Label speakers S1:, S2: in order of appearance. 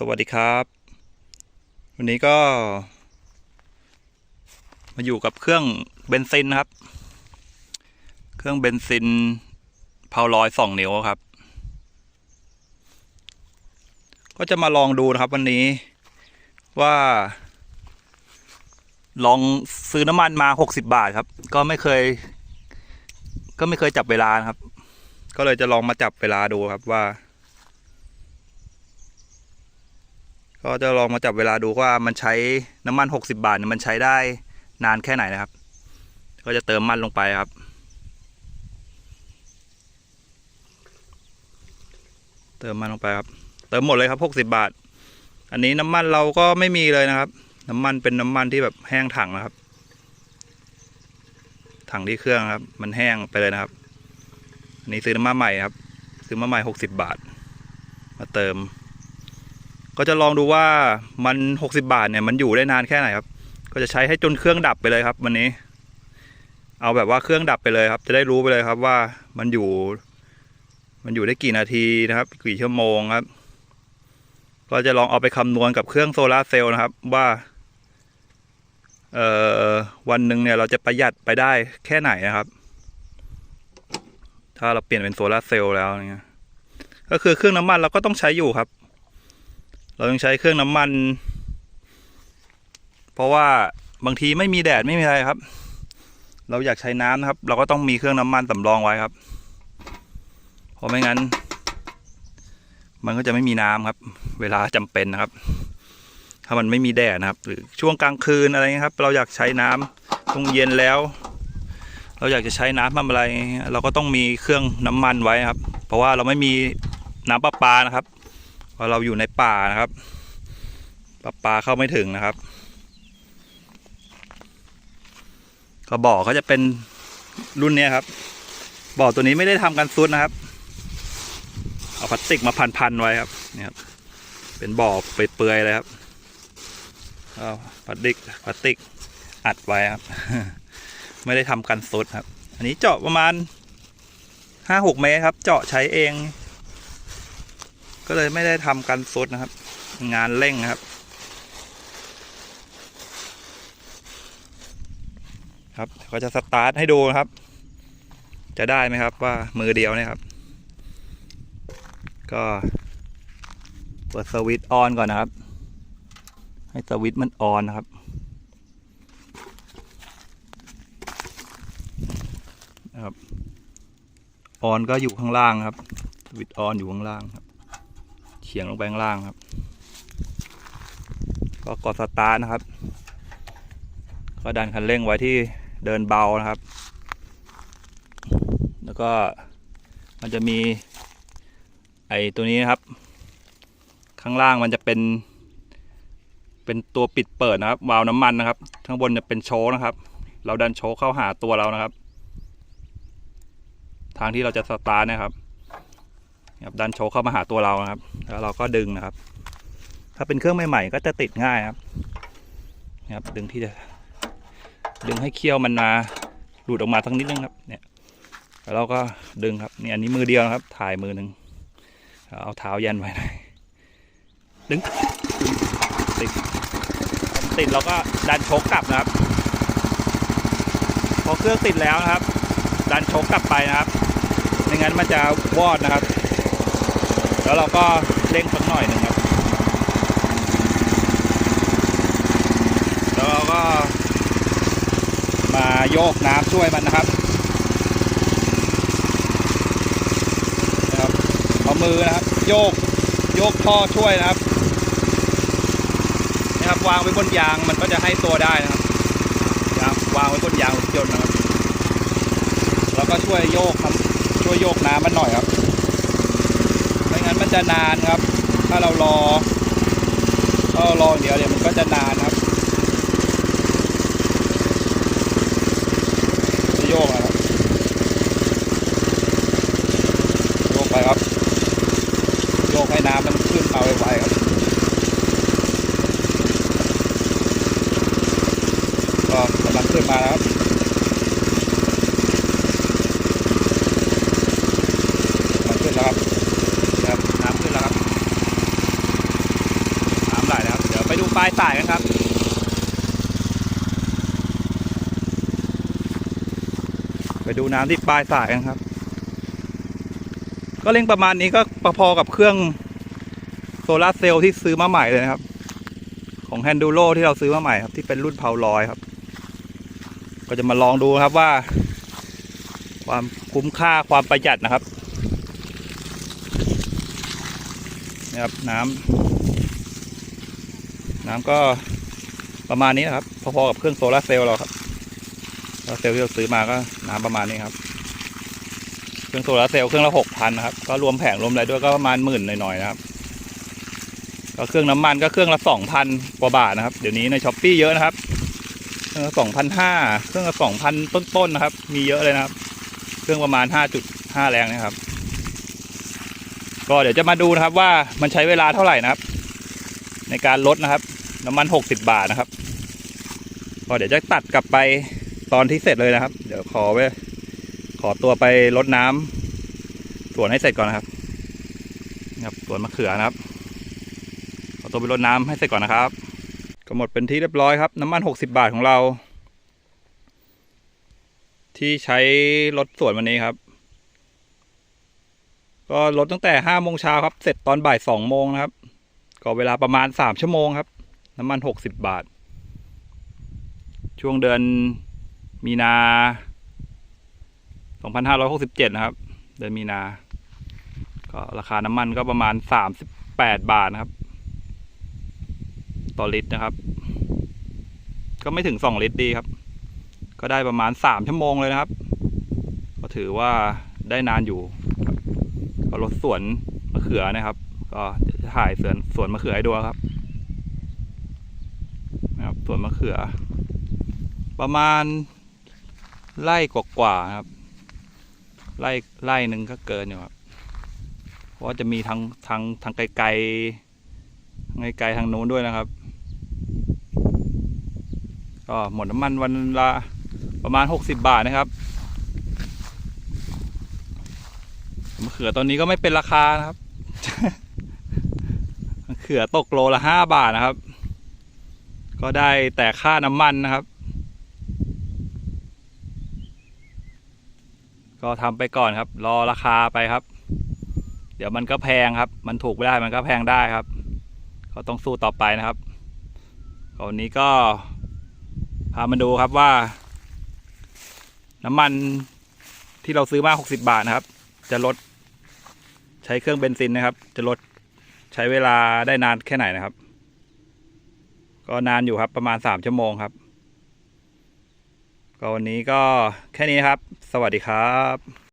S1: สวัสดีครับ วันนี้ก็ มาอยู่กับเครื่องเบนซินนะครับ เครื่องเบนซินเพาลอยสองนิ้วครับ ก็จะมาลองดูนะครับ วันนี้ว่า ลองซื้อน้ำมันมาหกสิบาทครับ ก็ไม่เคย ก็ไม่เคยจับเวลานะครับ ก็เลยจะลองมาจับเวลาดูครับว่า ก็จะลองมาจับเวลาดูว่ามันใช้น้ำมัน 60 บาทเนี่ยมันใช้ได้นานแค่ไหนนะครับ ก็จะเติมมันลงไปครับ เติมมันลงไปครับ เติมหมดเลยครับ 60 บาท อันนี้น้ำมันเราก็ไม่มีเลยนะครับ น้ำมันเป็นน้ำมันที่แบบแห้งถังนะครับ ถังที่เครื่องครับ มันแห้งไปเลยนะครับ อันนี้ซื้อน้ำมันใหม่ครับ ซื้อมาใหม่ 60 บาท มาเติม ก็จะลองดูว่ามัน 60 บาทเนี่ยมันอยู่ได้นานแค่ไหนครับ ก็จะใช้ให้จนเครื่องดับไปเลยครับ วันนี้ เอาแบบว่าเครื่องดับไปเลยครับ จะได้รู้ไปเลยครับว่ามันอยู่ มันอยู่ได้กี่นาทีนะครับ กี่ชั่วโมงครับ ก็จะลองเอาไปคำนวณกับเครื่องโซลาเซลล์นะครับ ว่าเอ่อวันหนึ่งเนี่ยเราจะประหยัดไปได้แค่ไหนนะครับ ถ้าเราเปลี่ยนเป็นโซลาเซลล์แล้วเนี่ยก็คือเครื่องน้ำมันเราก็ต้องใช้อยู่ครับ เราต้องใช้เครื่องน้ำมัน เพราะว่าบางทีไม่มีแดดไม่มีอะไรครับ เราอยากใช้น้ำนะครับ เราก็ต้องมีเครื่องน้ำมันสำรองไว้ครับ เพราะไม่งั้น มันก็จะไม่มีน้ำครับ เวลาจำเป็นนะครับ ถ้ามันไม่มีแดดนะครับ หรือช่วงกลางคืนอะไรเงี้ยครับ เราอยากใช้น้ำตรงเย็นแล้วเราอยากจะใช้น้ำทำอะไร เราก็ต้องมีเครื่องน้ำมันไว้ครับ เพราะว่าเราไม่มีน้ำประปานะครับ เพราะเราอยู่ในป่านะครับปลาปลาเข้าไม่ถึงนะครับก็บ่อเขาจะเป็นรุ่นเนี้ยครับ บ่อตัวนี้ไม่ได้ทำกันซุดนะครับ เอาพลาสติกมาพันๆไว้ครับเนี่ยครับ เป็นบ่อเปื่อยๆเลยครับเอาพลาสติกพลาสติกอัดไว้ครับ ไม่ได้ทำกันซุดครับ อันนี้เจาะประมาณห้าหกเมตรครับ เจาะใช้เอง ก็เลยไม่ได้ทำกันซุดนะครับ งานเร่งนะครับ ครับก็จะสตาร์ทให้ดูนะครับ จะได้ไหมครับว่ามือเดียวเนะครับ ก็เปิดสวิตช์ออนก่อนนะครับ ให้สวิตช์มันออนนะครับนะครับออนก็อยู่ข้างล่างครับสวิตช์ออนอยู่ข้างล่างครับ ฉียงลงไปข้างล่างครับ ก็กดสตาร์ทนะครับ ก็ดันคันเร่งไว้ที่เดินเบานะครับ แล้วก็มันจะมีไอตัวนี้นะครับ ข้างล่างมันจะเป็น เป็นตัวปิดเปิดนะครับ วาล์วน้ำมันนะครับ ข้างบนจะเป็นโชคนะครับ เราดันโชคเข้าหาตัวเรานะครับ ทางที่เราจะสตาร์ทนะครับ ครับดันโชว์เข้ามาหาตัวเรานะครับ แล้วเราก็ดึงนะครับ ถ้าเป็นเครื่องใหม่ๆก็จะติดง่ายครับนะครับ ดึงที่จะดึงให้เคี้ยวมันมาหลุดออกมาทั้งนิดนึงครับ เนี่ยแล้วเราก็ดึงครับนี่อันนี้มือเดียวนะครับ ถ่ายมือหนึ่งเอาเท้ายันไว้หน่อยดึงติดติดเราก็ดันโชกกลับนะครับ พอเครื่องติดแล้วนะครับ ดันโชกกลับไปนะครับไม่งั้นมันจะวอดนะครับ แล้วเราก็เร่งสักหน่อยหนึ่งครับ แล้วเราก็มาโยกน้ำช่วยมันนะครับนะครับเอามือนะครับ โยกโยกท่อช่วยนะครับนะครับวางไว้บนยางมันก็จะให้ตัวได้นะครับยางวางไว้บนยางรถยนต์นะครับ แล้วก็ช่วยโยกครับช่วยโยกน้ำมันหน่อยครับ จะนานครับ ถ้าเรารอถ้าเรารอเดี๋ยวเนี่ยมันก็จะนานครับโยกครับโยกไปครับโยกให้น้ำมันขึ้นมาไวๆครับก็กำลังขึ้นมาแล้วครับ มันขึ้นแล้วครับนะครับน้ำขึ้นแล้วครับ ปลายสายกันครับ ไปดูน้ำที่ปลายสายกันครับ ก็เร่งประมาณนี้ก็พอๆกับเครื่องโซลาเซลล์ที่ซื้อมาใหม่เลยนะครับ ของแฮนดูโ o ที่เราซื้อมาใหม่ครับ ที่เป็นรุ่นเพาลอยครับ ก็จะมาลองดูครับว่า ความคุ้มค่าความประหยัดนะครับนะครับน้ำ น้ำก็ประมาณนี้นะครับ พอๆกับเครื่องโซลาเซลล์เราครับโซลาเซลล์ที่เราซื้อมาก็น้ำประมาณนี้ครับ เครื่องโซลาเซลล์เครื่องละหกพันนะครับ ก็รวมแผงรวมอะไรด้วยก็ประมาณหมื่นหน่อยๆนะครับ ก็เครื่องน้ำมันก็เครื่องละสองพันกว่าบาทนะครับ เดี๋ยวนี้ในช้อปปี้เยอะนะครับ เครื่องละสองพันห้าเครื่องละสองพันต้นๆนะครับ มีเยอะเลยนะครับ เครื่องประมาณห้าจุดห้าแรงนะครับ ก็เดี๋ยวจะมาดูนะครับว่ามันใช้เวลาเท่าไหร่นะครับ ในการลดนะครับ น้ำมันหกสิบบาทนะครับ ก็เดี๋ยวจะตัดกลับไปตอนที่เสร็จเลยนะครับ เดี๋ยวขอไปขอตัวไปลดน้ำสวนให้เสร็จก่อนนะครับนะครับสวนมะเขือนะครับ ขอตัวไปรดน้ำให้เสร็จก่อนนะครับก็หมดเป็นที่เรียบร้อยครับ น้ำมัน60บาทของเรา ที่ใช้รถสวนวันนี้ครับ ก็ลดตั้งแต่5โมงเช้าครับ เสร็จตอนบ่าย2โมงนะครับ ก็เวลาประมาณ3ชั่วโมงครับ น้ำมัน 60 บาท ช่วงเดือนมีนา 2567 นะครับ เดือนมีนา ก็ราคาน้ำมันก็ประมาณ 38 บาทนะครับ ต่อลิตรนะครับ ก็ไม่ถึงสองลิตรดีครับ ก็ได้ประมาณสามชั่วโมงเลยนะครับ ก็ถือว่าได้นานอยู่ ก็รถสวนมะเขือนะครับ ก็จะถ่ายสวนสวนมะเขือให้ดูครับ สวนมะเขือ ประมาณไร่กว่าๆครับไร่ไร่หนึ่งก็เกินอยู่ครับ เพราะจะมีทางทางทางไกลๆทางไกลๆทางโน้นด้วยนะครับ ก็หมดน้ำมันวันละประมาณ 60 บาทนะครับมะเขือตอนนี้ก็ไม่เป็นราคานะครับ มะเขือตกโลละ5บาทนะครับ ก็ได้แต่ค่าน้ำมันนะครับ ก็ทำไปก่อนครับ รอราคาไปครับ เดี๋ยวมันก็แพงครับ มันถูกไม่ได้มันก็แพงได้ครับ ก็ต้องสู้ต่อไปนะครับวันนี้ก็พามาดูครับว่า น้ำมันที่เราซื้อมา 60 บาทนะครับ จะลดใช้เครื่องเบนซินนะครับ จะลดใช้เวลาได้นานแค่ไหนนะครับ ก็นานอยู่ครับประมาณ3ชั่วโมงครับ ก็วันนี้ก็แค่นี้ครับ สวัสดีครับ